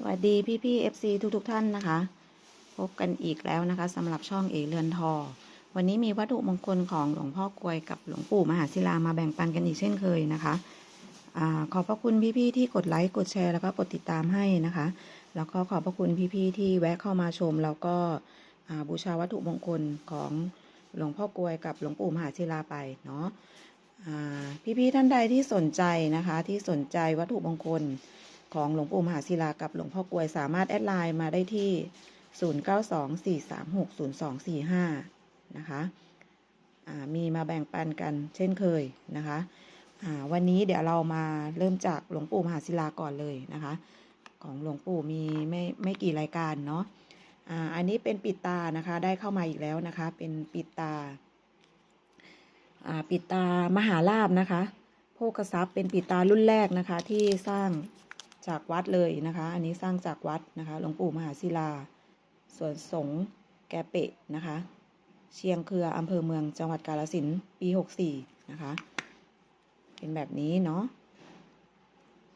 สวัสดีพี่พี่ FC ทุกทุกๆท่านนะคะ พบกันอีกแล้วนะคะสำหรับช่องเอเรือนทอ วันนี้มีวัตถุมงคลของหลวงพ่อกลวยกับหลวงปู่มหาศิลามาแบ่งปันกันอีกเช่นเคยนะคะอขอบพระคุณพี่พี่ที่กดไลค์กดแชร์แล้วก็กดติดตามให้นะคะ แล้วก็ขอบพระคุณพี่พี่ที่แวะเข้ามาชม แล้วก็บูชาวัตถุมงคลของหลวงพ่อกลวยกับหลวงปู่มหาศิลาไปเนาะอ่พี่ท่านใดที่สนใจนะคะ ที่สนใจวัตถุมงคล ของหลวงปู่มหาศิลากับหลวงพ่อกลวยสามารถแอดไลน์มาได้ที่ 0924360245 นะคะอ่ามีมาแบ่งปันกันเช่นเคยนะคะวันนี้เดี๋ยวเรามาเริ่มจากหลวงปู่มหาศิลาก่อนเลยนะคะ ของหลวงปู่มีไม่ไม่กี่รายการเนาะอันนี้เป็นปิดตานะคะได้เข้ามาอีกแล้วนะคะ เป็นปิดตาอ่าปิดตามหาลาบนะคะโภคทรัพย์เป็นปิดตารุ่นแรกนะคะที่สร้าง จากวัดเลยนะคะ อันนี้สร้างจากวัดนะคะ หลวงปู่มหาศิลาส่วนสงฆ์แกเปะนะคะ เชียงเครืออำเภอเมืองจังหวัดกาฬสินธุ์ปี64นะคะ เป็นแบบนี้เนาะ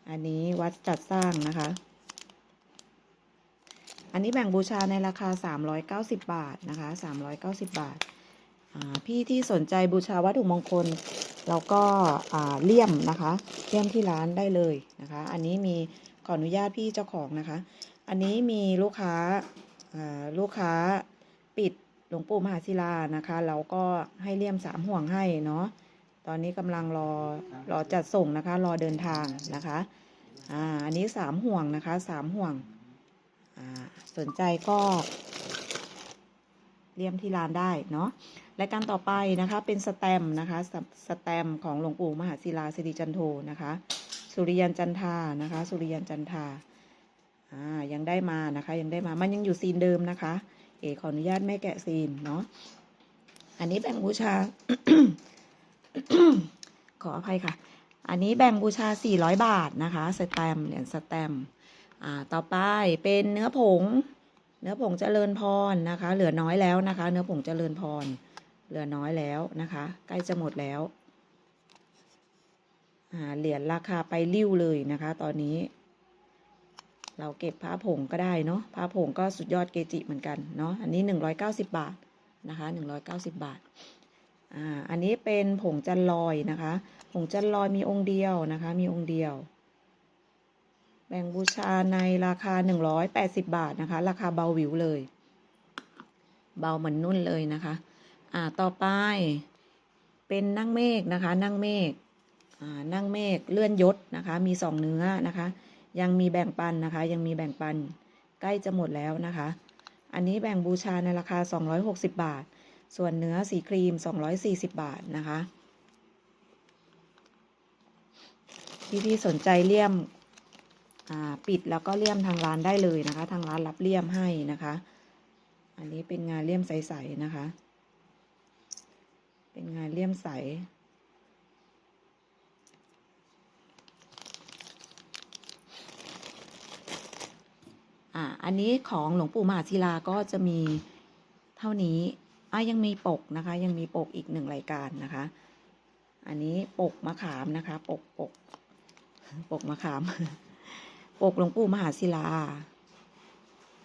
อันนี้วัดจัดสร้างนะคะ อันนี้แบ่งบูชาในราคา390บาทนะคะ390บาทอ่าพี่ที่สนใจบูชาวัตถุมงคล เราก็าเลี่ยมนะคะเลี่ยมที่ร้านได้เลยนะคะ อันนี้มีขออนุญาตพี่เจ้าของนะคะ อันนี้มีลูกค้าาลูกค้าปิดหลวงปู่มหาศิลานะคะเราก็ให้เลี่ยมสามห่วงให้เนาะตอนนี้กำลังรอรอจัดส่งนะคะ รอเดินทางนะคะอ่าอันนี้สามห่วงนะคะสามห่วงอ่าสนใจก็ เลี่ยมที่ร้านได้เนาะรายการต่อไปนะคะเป็นสแตมนะคะสแตมของหลวงปู่มหาศิลาสิริจันโทนะคะ สุริยันจันทานะคะ สุริยันจันทาอ่ายังได้มานะคะยังได้มามันยังอยู่ซีนเดิมนะคะ เอกขออนุญาตไม่แกะซีนเนาะอันนี้แบ่งบูชา ขออภัยค่ะ อันนี้แบ่งบูชา 400 บาทนะคะสแตมเหรียญสแตมอ่าต่อไปเป็นเนื้อผง เนื้อผงเจริญพรนะคะ เหลือน้อยแล้วนะคะ เนื้อผงเจริญพร เหลือน้อยแล้วนะคะ ใกล้จะหมดแล้วอ่าเหรียญราคาไปริ้วเลยนะคะ ตอนนี้ เราเก็บผ้าผงก็ได้เนาะผ้าผงก็สุดยอดเกจิเหมือนกันเนาะอันนี้หนึ่งร้อยเก้าสิบบาทนะคะหนึ่งร้อยเก้าสิบบาทอ่าอันนี้เป็นผงจันลอยนะคะ ผงจันลอยมีองค์เดียวนะคะ มีองค์เดียว แบ่งบูชาในราคาหนึ่งร้อยแปดสิบบาทนะคะ ราคาเบาหวิวเลย เบาเหมือนนุ่นเลยนะคะ อ่าต่อไปเป็นนั่งเมฆนะคะ นั่งเมฆอ่านั่งเมฆเลื่อนยศนะคะ มีสองเนื้อนะคะ ยังมีแบ่งปันนะคะ ยังมีแบ่งปันใกล้จะหมดแล้วนะคะ อันนี้แบ่งบูชาในราคา 260 บาท ส่วนเนื้อสีครีม 240 บาทนะคะพี่ๆสนใจเลี่ยม ปิดแล้วก็เลี่ยมทางร้านได้เลยนะคะ ทางร้านรับเลี่ยมให้นะคะ อันนี้เป็นงานเลี่ยมใสๆนะคะ เป็นงานเลี่ยมใสอ่าอันนี้ของหลวงปู่มหาศิลาก็จะมีเท่านี้อะยังมีปกนะคะ ยังมีปกอีกหนึ่งรายการนะคะ อันนี้ปกมะขามนะคะ ปกปกปกมะขาม กหลวงปู่มหาศิลา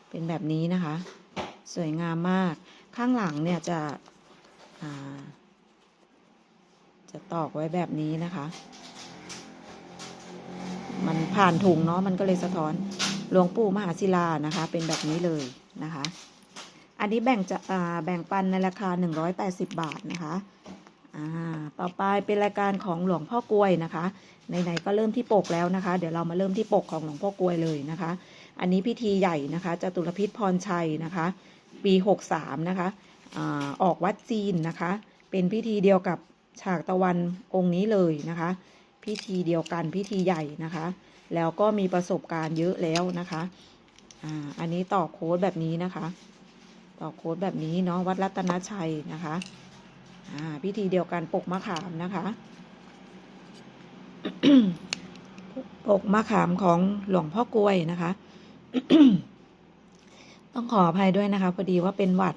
เป็นแบบนี้นะคะ สวยงามมาก ข้างหลังเนี่ยจะจะตอกไว้แบบนี้นะคะ มันผ่านถุงเนาะ มันก็เลยสะท้อน หลวงปู่มหาศิลานะคะ เป็นแบบนี้เลยนะคะ อันนี้แบ่งจะแบ่งปันในราคา 180 บาทนะคะ อ่าต่อไปเป็นรายการของหลวงพ่อกลวยนะคะไหนๆก็เริ่มที่ปกแล้วนะคะ เดี๋ยวเรามาเริ่มที่ปกของหลวงพ่อกลวยเลยนะคะ อันนี้พิธีใหญ่นะคะจตุรพิษพรชัยนะคะ ปี63นะคะอาออกวัดจีนนะคะ เป็นพิธีเดียวกับฉากตะวันองค์นี้เลยนะคะ พิธีเดียวกันพิธีใหญ่นะคะ แล้วก็มีประสบการณ์เยอะแล้วนะคะอ่าอันนี้ต่อโค้ดแบบนี้นะคะ ต่อโค้ดแบบนี้เนาะวัดรัตนชัยนะคะ พิธีเดียวกันปกมะขามนะคะปกมะขามของหลวงพ่อกลวยนะคะ ต้องขออภัยด้วยนะคะ พอดีว่าเป็นหวัด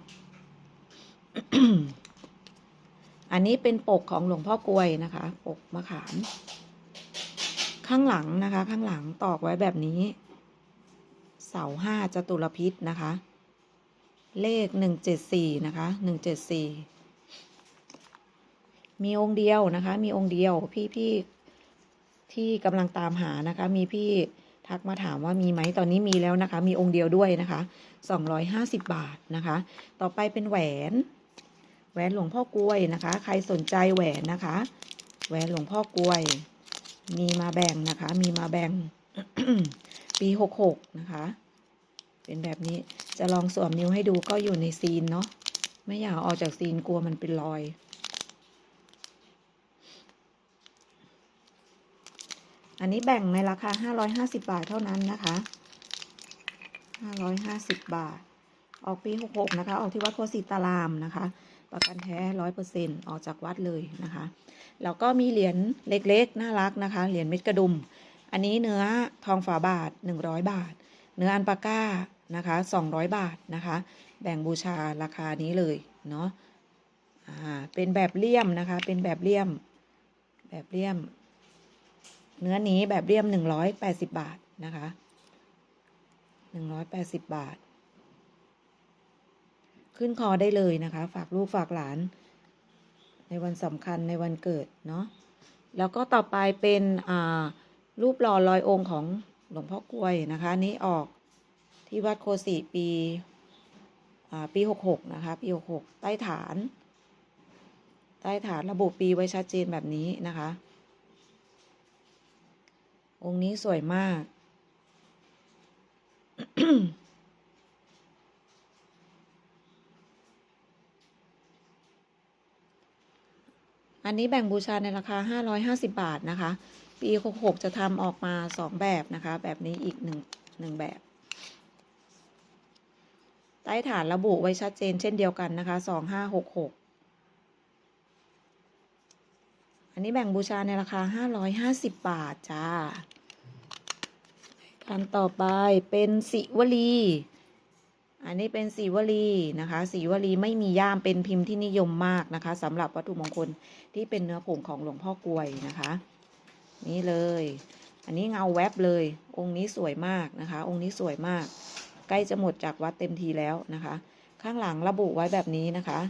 อันนี้เป็นปกของหลวงพ่อกลวยนะคะ ปกมะขาม ข้างหลังนะคะ ข้างหลังตอกไว้แบบนี้ เสาห้าจตุรพิษนะคะ เลขหนึ่งเจ็ดสี่นะคะหนึ่งเจ็ดสี่ มีองค์เดียวนะคะ มีองค์เดียวพี่พี่ที่กำลังตามหานะคะ มีพี่ทักมาถามว่ามีไหมตอนนี้มีแล้วนะคะ มีองค์เดียวด้วยนะคะสองร้อยห้าสิบบาทนะคะ ต่อไปเป็นแหวน แหวนหลวงพ่อกล้วยนะคะ ใครสนใจแหวนนะคะ แหวนหลวงพ่อกล้วย มีมาแบ่งนะคะ มีมาแบ่งปีหกหกนะคะ เป็นแบบนี้จะลองสวมนิ้วให้ดูก็อยู่ในซีนเนาะไม่อยากออกจากซีนกลัวมันเป็นรอย อันนี้แบ่งในราคา 550 บาทเท่านั้นนะคะ 550 บาท ออกปี 66 นะคะ ออกที่วัดโคสิตารามนะคะ ประกันแท้ร้อยเปอร์เซ็นออกจากวัดเลยนะคะ แล้วก็มีเหรียญเล็กๆ น่ารักนะคะ เหรียญเม็ดกระดุม อันนี้เนื้อทองฝาบาท 100 บาท เนื้ออันปาก้านะคะ 200 บาทนะคะ แบ่งบูชาราคานี้เลยเนาะ อ่า เป็นแบบเลี่ยมนะคะ เป็นแบบเลี่ยม แบบเลี่ยม เนื้อนี้แบบเลี่ยม180บาทนะคะ180บาท ขึ้นคอได้เลยนะคะ ฝากลูกฝากหลาน ในวันสำคัญในวันเกิดเนาะแล้วก็ต่อไปเป็นรูปหล่อลอยองค์ของหลวงพ่อกลวยนะคะ นี้ออกที่วัดโคสีปีปีหกหกนะคะปีหกหกใต้ฐาน ใต้ฐานระบุปีไว้ชัดเจนแบบนี้นะคะ องค์นี้สวยมาก อันนี้แบ่งบูชาในราคา 550 บาทนะคะ ปี 66 จะทำออกมา 2 แบบนะคะ แบบนี้อีก1 1แบบ ใต้ฐานระบุไว้ชัดเจนเช่นเดียวกันนะคะ 2566อันนี้แบ่งบูชาในราคา 550 บาท จ้า อันต่อไปเป็นสิวลี อันนี้เป็นสีวลีนะคะสีวลีไม่มีย่ามเป็นพิมพ์ที่นิยมมากนะคะสำหรับวัตถุมงคลที่เป็นเนื้อผงของหลวงพ่อกลวยนะคะ นี่เลย อันนี้เงาแวบเลย องค์นี้สวยมากนะคะ องค์นี้สวยมาก ใกล้จะหมดจากวัดเต็มทีแล้วนะคะ ข้างหลังระบุไว้แบบนี้นะคะ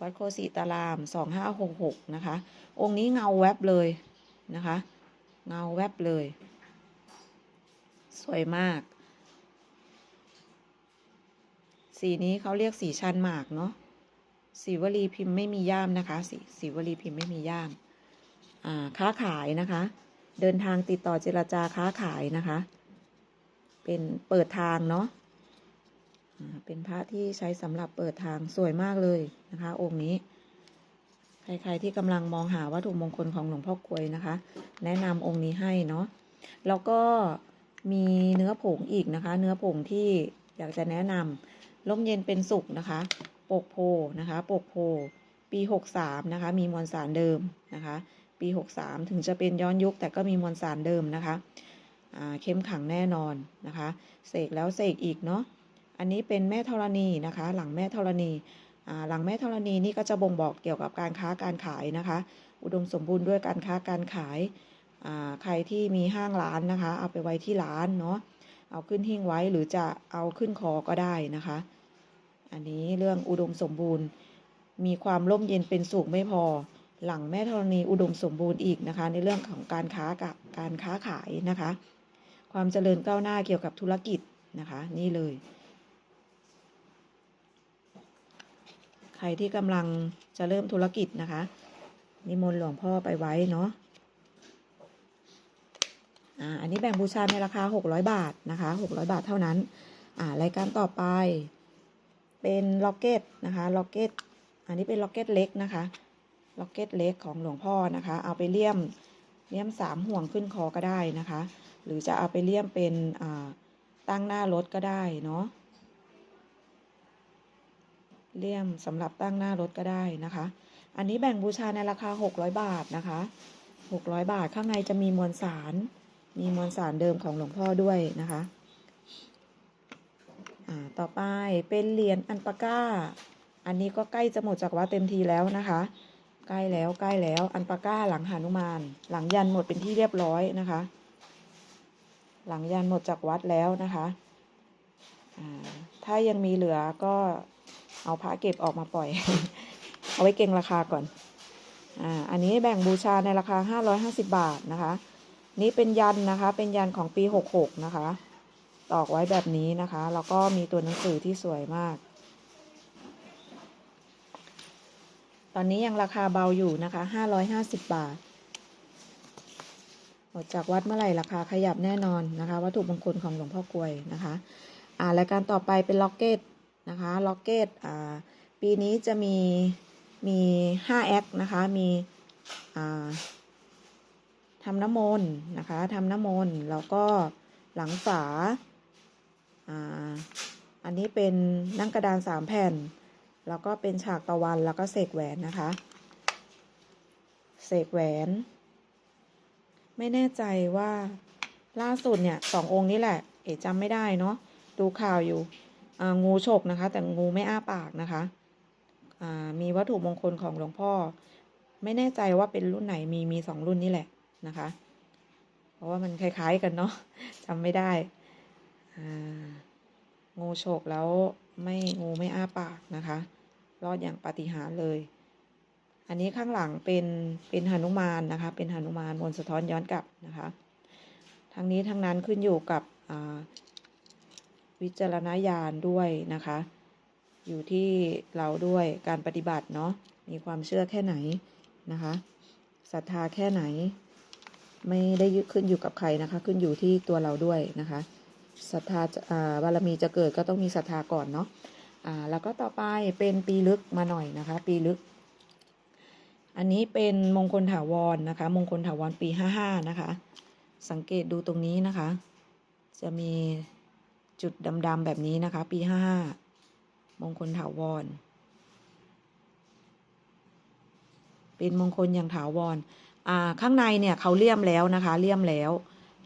วัดโคสิตารามสองห้าหกหกนะคะ องค์นี้เงาแวบเลยนะคะ เงาแวบเลย สวยมาก สีนี้เขาเรียกสีชันหมากเนาะสีวลีพิมพ์ไม่มีย่ามนะคะ สีสีวลีพิมพ์ไม่มีย่าม อ่า ค้าขายนะคะ เดินทางติดต่อเจรจาค้าขายนะคะ เป็นเปิดทางเนาะเป็นพระที่ใช้สำหรับเปิดทางสวยมากเลยนะคะ องค์นี้ ใคร ๆ ที่กำลังมองหาวัตถุมงคลของหลวงพ่อกลวยนะคะ แนะนำองค์นี้ให้เนาะแล้วก็มีเนื้อผงอีกนะคะ เนื้อผงที่อยากจะแนะนำร่มเย็นเป็นสุขนะคะ ปกโพนะคะ ปกโพ ปี 63 นะคะ มีมวลสารเดิมนะคะ ปี 63 ถึงจะเป็นย้อนยุคแต่ก็มีมวลสารเดิมนะคะเข้มขังแน่นอนนะคะ เสกแล้วเสกอีกเนาะ อันนี้เป็นแม่ธรณีนะคะ หลังแม่ธรณี หลังแม่ธรณีนี่ก็จะบ่งบอกเกี่ยวกับการค้าการขายนะคะ อุดมสมบูรณ์ด้วยการค้าการขายาใครที่มีห้างร้านนะคะ เอาไปไว้ที่ร้านเนาะเอาขึ้นหิ้งไว้หรือจะเอาขึ้นคอก็ได้นะคะ อันนี้เรื่องอุดมสมบูรณ์ มีความร่มเย็นเป็นสุขไม่พอ หลังแม่ธรณีอุดมสมบูรณ์อีกนะคะ ในเรื่องของการค้ากับการค้าขายนะคะ ความเจริญก้าวหน้าเกี่ยวกับธุรกิจนะคะ นี่เลย ใครที่กำลังจะเริ่มธุรกิจนะคะ นิมนต์หลวงพ่อไปไว้เนาะอ่าอันนี้แบ่งบูชาในราคา 600 บาทนะคะ600 บาทเท่านั้นอ่ารายการต่อไป เป็นล็อกเก็ตนะคะล็อกเก็ตอันนี้เป็นล็อกเก็ตเล็กนะคะล็อกเก็ตเล็กของหลวงพ่อนะคะ เอาไปเลี่ยมเลี่ยมสามห่วงขึ้นคอก็ได้นะคะ หรือจะเอาไปเลี่ยมเป็นอ่าตั้งหน้ารถก็ได้เนาะ เลี่ยมสำหรับตั้งหน้ารถก็ได้นะคะ อันนี้แบ่งบูชาในราคา 600 บาทนะคะ 600 บาทข้างในจะมีมวลสาร มีมวลสารเดิมของหลวงพ่อด้วยนะคะต่อไปเป็นเหรียญอันปาก้า อันนี้ก็ใกล้จะหมดจากวัดเต็มทีแล้วนะคะ ใกล้แล้วใกล้แล้วอันปาก้าหลังหานุมาน หลังยันหมดเป็นที่เรียบร้อยนะคะ หลังยันหมดจากวัดแล้วนะคะ ถ้ายังมีเหลือก็ เอาพระเก็บออกมาปล่อย เอาไว้เก็งราคาก่อน อ่า อันนี้แบ่งบูชาในราคา 550 บาทนะคะ นี่เป็นยันนะคะ เป็นยันของปี 66 นะคะ ตอกไว้แบบนี้นะคะ แล้วก็มีตัวหนังสือที่สวยมาก ตอนนี้ยังราคาเบาอยู่นะคะ 550 บาทหมดจากวัดเมื่อไหร่ราคาขยับแน่นอนนะคะ วัตถุมงคลของหลวงพ่อกลวยนะคะ อ่ารายการต่อไปเป็นล็อกเก็ต นะคะล็อกเก็ตปีนี้จะมีมีห้าแอคนะคะมีทำน้ำมนต์นะคะทำน้ำมนต์แล้วก็หลังฝาอันนี้เป็นนั่งกระดานสามแผ่น แล้วก็เป็นฉากตะวันแล้วก็เสกแหวนนะคะเสกแหวน ไม่แน่ใจว่าล่าสุดเนี่ยสององค์นี้แหละ เอ๋จำไม่ได้เนาะดูข่าวอยู่ งูฉกนะคะ แต่งูไม่อ้าปากนะคะมีวัตถุมงคลของหลวงพ่อ ไม่แน่ใจว่าเป็นรุ่นไหนมีมีสองรุ่นนี่แหละนะคะ เพราะว่ามันคล้ายๆกันเนาะจำไม่ได้งูฉกแล้วไม่งูไม่อ้าปากนะคะ รอดอย่างปาฏิหาริย์เลย อันนี้ข้างหลังเป็นเป็นหนุมานนะคะ เป็นหนุมานมนสะท้อนย้อนกลับนะคะ ทั้งนี้ทั้งนั้นขึ้นอยู่กับ วิจารณญาณด้วยนะคะ อยู่ที่เราด้วยการปฏิบัติเนาะมีความเชื่อแค่ไหนนะคะศรัทธาแค่ไหน ไม่ได้ขึ้นอยู่กับใครนะคะ ขึ้นอยู่ที่ตัวเราด้วยนะคะศรัทธาจะอ่าบารมีจะเกิดก็ต้องมีศรัทธาก่อนเนาะอ่าแล้วก็ต่อไปเป็นปีลึกมาหน่อยนะคะ ปีลึก อันนี้เป็นมงคลถาวรนะคะ มงคลถาวรปีห้าห้านะคะ สังเกตดูตรงนี้นะคะ จะมี จุดดำๆแบบนี้นะคะ ปีห้าห้ามงคลถาวร เป็นมงคลอย่างถาวร อ่า ข้างในเนี่ยเขาเลี่ยมแล้วนะคะ เลี่ยมแล้ว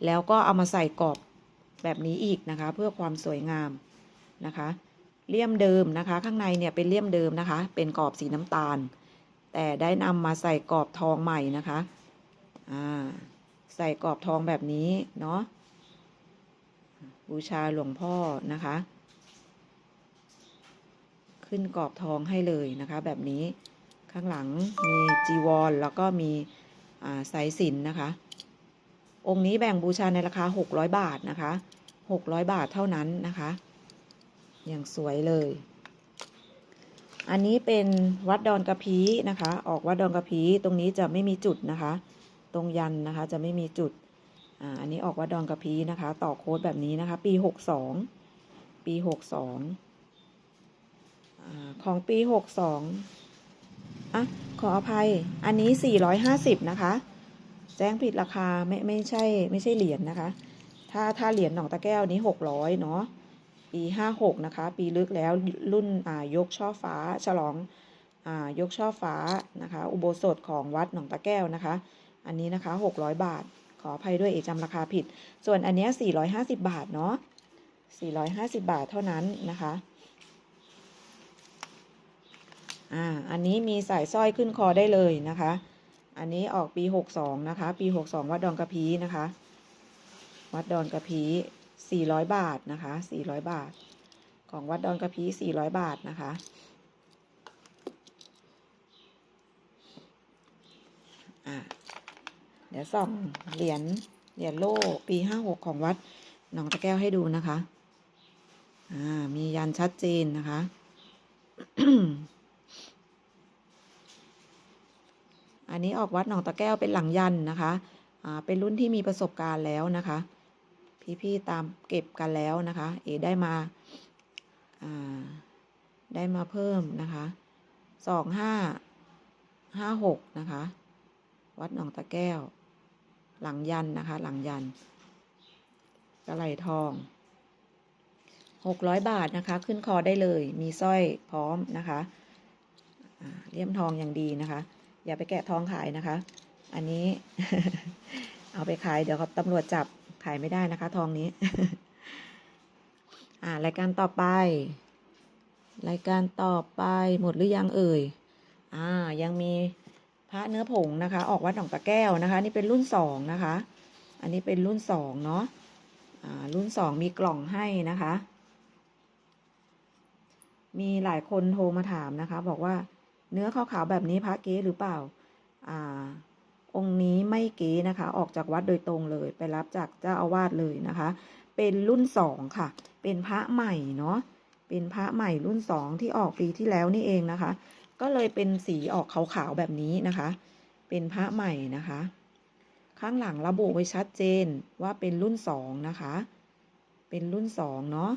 แล้วก็เอามาใส่กรอบแบบนี้อีกนะคะ เพื่อความสวยงามนะคะ เลี่ยมเดิมนะคะ ข้างในเนี่ยเป็นเลี่ยมเดิมนะคะ เป็นกรอบสีน้ำตาล แต่ได้นำมาใส่กรอบทองใหม่นะคะ อ่า ใส่กรอบทองแบบนี้เนาะ บูชาหลวงพ่อนะคะ ขึ้นกรอบทองให้เลยนะคะ แบบนี้ข้างหลังมีจีวร แล้วก็มีสายสินนะคะ องค์นี้แบ่งบูชาในราคา 600 บาทนะคะ 600 บาทเท่านั้นนะคะ อย่างสวยเลย อันนี้เป็นวัดดอนกระพีนะคะ ออกวัดดอนกระพีตรงนี้จะไม่มีจุดนะคะ ตรงยันนะคะจะไม่มีจุด อ่าอันนี้ออกวัดดอนกระพีนะคะ ต่อโค้ดแบบนี้นะคะ ปี62ปี62อ่าของปี62อะขออภัยอันนี้450นะคะ แจ้งผิดราคาไม่ไม่ใช่ไม่ใช่เหรียญนะคะ ถ้าถ้าเหรียญหนองตะแก้วนี้600เนาะปี56นะคะ ปีลึกแล้วรุ่นอ่ายกช่อฟ้าฉลองอ่ายกช่อฟ้านะคะ อุโบสถของวัดหนองตะแก้วนะคะ อันนี้นะคะ600บาท ขออภัยด้วยเอจำราคาผิด ส่วนอันเนี้ย450 บาทเนาะ450 บาทเท่านั้นนะคะอ่าอันนี้มีสายสร้อยขึ้นคอได้เลยนะคะ อันนี้ออกปี 62 นะคะ ปี 62 วัดดอนกระพีนะคะ วัดดอนกระพี 400 บาทนะคะ 400 บาท ของวัดดอนกระพี 400 บาทนะคะอ่า เดี๋ยวส่องเหรียญเหรียญโล่ปี56ของวัดหนองตะแก้วให้ดูนะคะ อ่า มียันชัดเจนนะคะ อันนี้ออกวัดหนองตะแก้วเป็นหลังยันนะคะ อ่า เป็นรุ่นที่มีประสบการณ์แล้วนะคะ พี่ๆตามเก็บกันแล้วนะคะ เอได้มา อ่า ได้มาเพิ่มนะคะสองห้าห้าหกนะคะ วัดหนองตะแก้ว หลังยันนะคะ หลังยันกระไหลทองหกร้อยบาทนะคะ ขึ้นคอได้เลย มีสร้อยพร้อมนะคะเลี่ยมทองอย่างดีนะคะ อย่าไปแกะทองขายนะคะ อันนี้เอาไปขายเดี๋ยวตำรวจจับขายไม่ได้นะคะ ทองนี้อ่ารายการต่อไป รายการต่อไปหมดหรือยังเอ่ยอ่ายังมี ระเนื้อผงนะคะ ออกวัดหนองตะแก้วนะคะ นี่เป็นรุ่นสองนะคะ อันนี้เป็นรุ่นสองเนาะรุ่นสองมีกล่องให้นะคะ มีหลายคนโทรมาถามนะคะ บอกว่าเนื้อขาวๆแบบนี้พระเก๊หรือเปล่าอ่าองค์นี้ไม่เก๋นะคะ ออกจากวัดโดยตรงเลย ไปรับจากเจ้าอาวาสเลยนะคะ เป็นรุ่นสองค่ะ เป็นพระใหม่เนาะ เป็นพระใหม่รุ่นสองที่ออกปีที่แล้วนี่เองนะคะ ก็เลยเป็นสีออกขาวๆแบบนี้นะคะ เป็นพระใหม่นะคะ ข้างหลังระบุไว้ชัดเจนว่าเป็นรุ่นสองนะคะ เป็นรุ่นสองเนาะ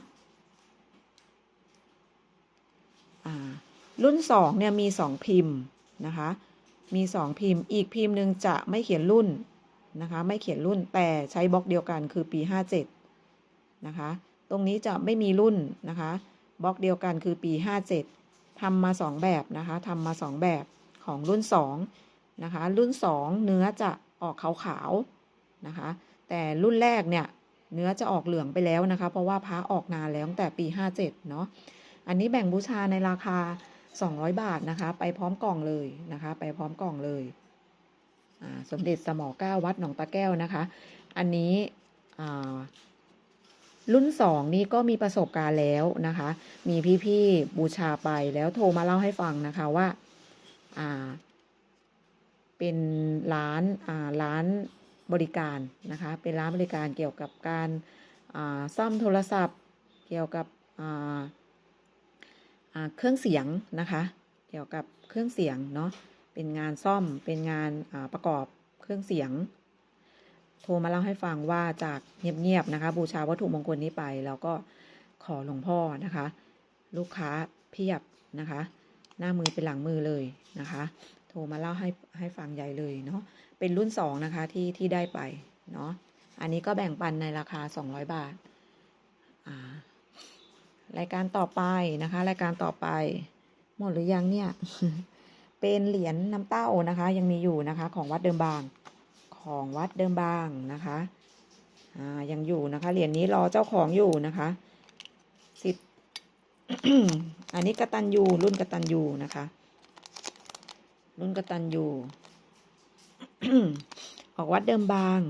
รุ่นสองเนี่ยมีสองพิมพ์นะคะ มีสองพิมพ์ อีกพิมพ์หนึ่งจะไม่เขียนรุ่นนะคะ ไม่เขียนรุ่นแต่ใช้บล็อกเดียวกันคือปีห้าเจ็ดนะคะ ตรงนี้จะไม่มีรุ่นนะคะ บล็อกเดียวกันคือปีห้าเจ็ด ทำมาสองแบบนะคะทำมาสองแบบของรุ่นสองนะคะรุ่นสองเนื้อจะออกขาวๆนะคะ แต่รุ่นแรกเนี่ยเนื้อจะออกเหลืองไปแล้วนะคะ เพราะว่าพระออกนานแล้วตั้งแต่ปีห้าเจ็ดเนาะอันนี้แบ่งบูชาในราคา 200 บาทนะคะ ไปพร้อมกล่องเลยนะคะ ไปพร้อมกล่องเลยสมเด็จสมอเก้าวัดหนองตะแก้วนะคะ อันนี้ รุ่นสองนี่ก็มีประสบการณ์แล้วนะคะ มีพี่ๆบูชาไปแล้วโทรมาเล่าให้ฟังนะคะว่าอ่า เป็นร้านอ่าร้านบริการนะคะ เป็นร้านบริการเกี่ยวกับการอ่าซ่อมโทรศัพท์ เกี่ยวกับอ่าเครื่องเสียงนะคะ เกี่ยวกับเครื่องเสียงเนาะเป็นงานซ่อมเป็นงานประกอบเครื่องเสียง โทรมาเล่าให้ฟังว่าจากเงียบๆนะคะ บูชาวัตถุมงคลนี้ไป แล้วก็ขอหลวงพ่อนะคะ ลูกค้าเพียบนะคะ หน้ามือเป็นหลังมือเลยนะคะ โทรมาเล่าให้ให้ฟังใหญ่เลยเนาะเป็นรุ่นสองนะคะที่ที่ได้ไปเนาะอันนี้ก็แบ่งปันในราคา 200 บาทอ่ารายการต่อไปนะคะ รายการต่อไป หมดหรือยังเนี่ย เป็นเหรียญน้ำเต้านะคะ ยังมีอยู่นะคะ ของวัดเดิมบาง ของวัดเดิมบางนะคะอ่ายังอยู่นะคะเหรียญนี้รอเจ้าของอยู่นะคะสิทธิ์อันนี้กระตันยูรุ่นกระตันยูนะคะ รุ่นกระตันยูออกวัดเดิมบาง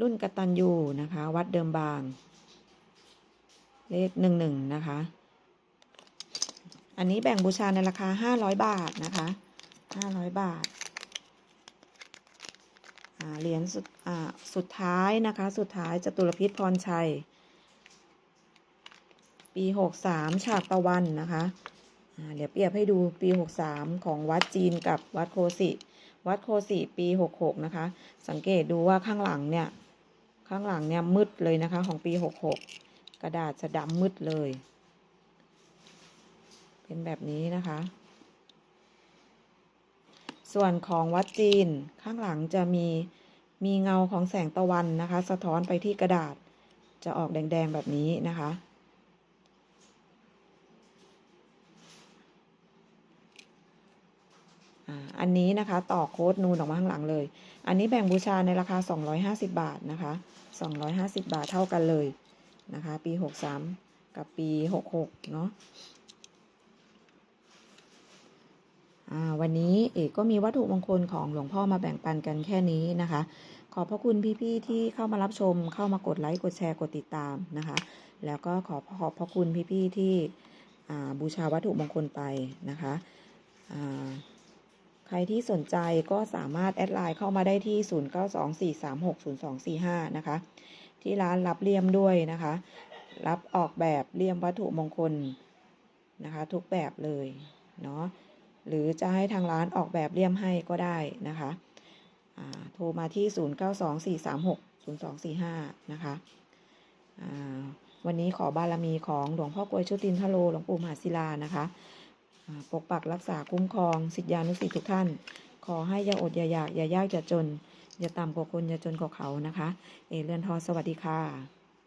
รุ่นกระตันยูนะคะ วัดเดิมบาง เลขหนึ่งหนึ่งนะคะ อันนี้แบ่งบูชาในราคาห้าร้อยบาทนะคะห้าร้อยบาท เหรียญสุดสุดท้ายนะคะ สุดท้ายจตุรพิษพรชัย ปีหกสามฉากตะวันนะคะเดี๋ยวเปรียบให้ดูปีหกสามของวัดจีนกับวัดโคสิวัดโคสิปีหกหกนะคะ สังเกตดูว่าข้างหลังเนี่ย ข้างหลังเนี่ยมืดเลยนะคะ ของปีหกหกกระดาษจะดำมืดเลย เป็นแบบนี้นะคะ ส่วนของวัดจีนข้างหลังจะมีมีเงาของแสงตะวันนะคะ สะท้อนไปที่กระดาษ จะออกแดง ๆ แบบนี้นะคะ อันนี้นะคะต่อโค้ดนูนออกมาข้างหลังเลย อันนี้แบ่งบูชาในราคา 250 บาทนะคะ 250 บาทเท่ากันเลยนะคะ ปี 63 กับปี 66 เนาะ อ่า วันนี้เอกก็มีวัตถุมงคลของหลวงพ่อมาแบ่งปันกันแค่นี้นะคะ ขอบพระคุณพี่ๆที่เข้ามารับชม เข้ามากดไลค์กดแชร์กดติดตามนะคะ แล้วก็ขอขอบพระคุณพี่ๆที่บูชาวัตถุมงคลไปนะคะใครที่สนใจก็สามารถแอดไลน์เข้ามาได้ที่ 0924360245 นะคะ ที่ร้านรับเลี่ยมด้วยนะคะ รับออกแบบเลี่ยมวัตถุมงคลนะคะ ทุกแบบเลยเนาะ หรือจะให้ทางร้านออกแบบเลี่ยมให้ก็ได้นะคะโทรมาที่ 0924360245 นะคะอ่าวันนี้ขอบารมีของหลวงพ่อกวยชุตินทโลหลวงปู่มหาศิลานะคะปกปักรักษาคุ้มครองสิทธิานุสิทธิทุกท่าน ขอให้อย่าอดอย่าอยากอย่ายากอย่าจน อย่าต่ำกว่าคนอย่าจนกว่าเขานะคะ เอเรือนทอสวัสดีค่ะ